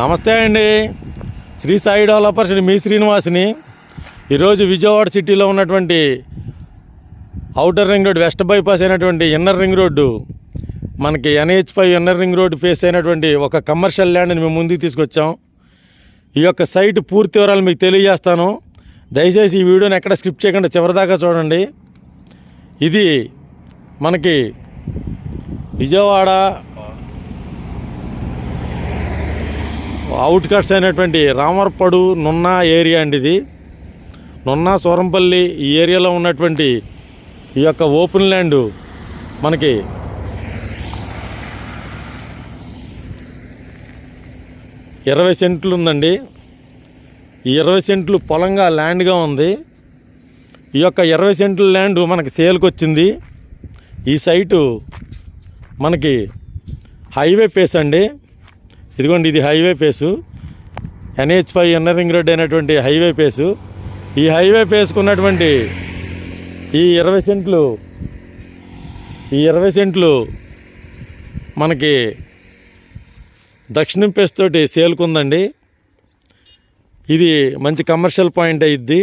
నమస్తే అండి. శ్రీ సాయి డెవలపర్స్ మీ శ్రీనివాస్ని. ఈరోజు విజయవాడ సిటీలో ఉన్నటువంటి outer ring road west bypass అయినటువంటి ఇన్నర్ రింగ్ రోడ్డు మనకి NH five inner ring road face అయినటువంటి ఒక కమర్షియల్ ల్యాండ్ని మేము ముందుకు తీసుకొచ్చాం. ఈ యొక్క సైట్ పూర్తి వివరాలు మీకు తెలియజేస్తాను. దయచేసి ఈ వీడియోని ఎక్కడ స్కిప్ చేయకుండా చివరిదాకా చూడండి. ఇది మనకి విజయవాడ అవుట్కట్స్ అయినటువంటి రామర్పడు నున్నా ఏరియా అండి ఇది. నున్నా సూరంపల్లి ఈ ఏరియాలో ఉన్నటువంటి ఈ యొక్క ఓపెన్ ల్యాండ్ మనకి ఇరవై సెంట్లు ఉందండి. ఈ ఇరవై సెంట్లు పొలంగా ల్యాండ్గా ఉంది. ఈ యొక్క ఇరవై సెంట్ల ల్యాండ్ మనకి సేల్కి వచ్చింది ఈ సైటు మనకి హైవే పేస్ అండి. ఇదిగోండి ఇది highway face. NH five inner ring road అయినటువంటి హైవే పేసు. ఈ హైవే పేసుకున్నటువంటి ఈ ఇరవై సెంట్లు ఈ ఇరవై సెంట్లు మనకి దక్షిణం పేస్ తోటి సేల్కుందండి. ఇది మంచి కమర్షియల్ పాయింట్ అయ్యిద్ది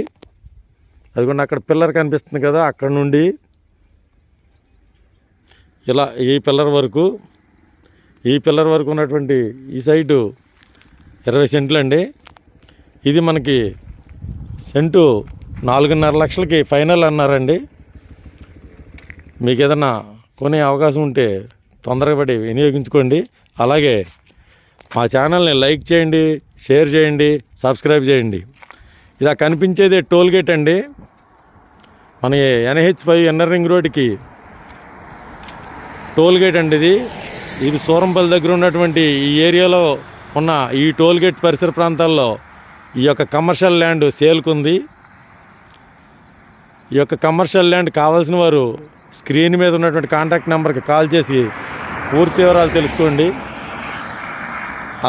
అదిగోండి అక్కడ పిల్లర్ కనిపిస్తుంది కదా అక్కడ నుండి. ఇలా ఈ పిల్లర్ వరకు ఈ పిల్లర్ వరకు ఉన్నటువంటి ఈ సైటు ఇరవై సెంట్లు అండి. ఇది మనకి సెంటు నాలుగున్నర లక్షలకి ఫైనల్ అన్నారండి. మీకు ఏదన్నా కొనే అవకాశం ఉంటే తొందరగా పడి వినియోగించుకోండి. అలాగే మా ఛానల్ని లైక్ చేయండి షేర్ చేయండి సబ్స్క్రైబ్ చేయండి. ఇలా కనిపించేది టోల్ గేట్ అండి. మన ఎన్హెచ్ ఫైవ్ ఎన్ఆర్ రింగ్ రోడ్కి టోల్ గేట్ అండి ఇది. ఇది సూరంపల్లి దగ్గర ఉన్నటువంటి ఈ ఏరియాలో ఉన్న ఈ టోల్గేట్ పరిసర ప్రాంతాల్లో ఈ యొక్క కమర్షియల్ ల్యాండ్ సేల్కుంది. ఈ యొక్క కమర్షియల్ ల్యాండ్ కావాల్సిన వారు స్క్రీన్ మీద ఉన్నటువంటి కాంటాక్ట్ నెంబర్కి కాల్ చేసి పూర్తి వివరాలు తెలుసుకోండి.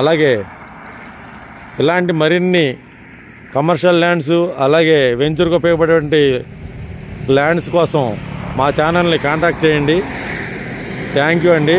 అలాగే ఇలాంటి మరిన్ని కమర్షియల్ ల్యాండ్స్ అలాగే వెంచర్కి ఉపయోగపడేటువంటి ల్యాండ్స్ కోసం మా ఛానల్ని కాంటాక్ట్ చేయండి. థ్యాంక్ యూ అండి.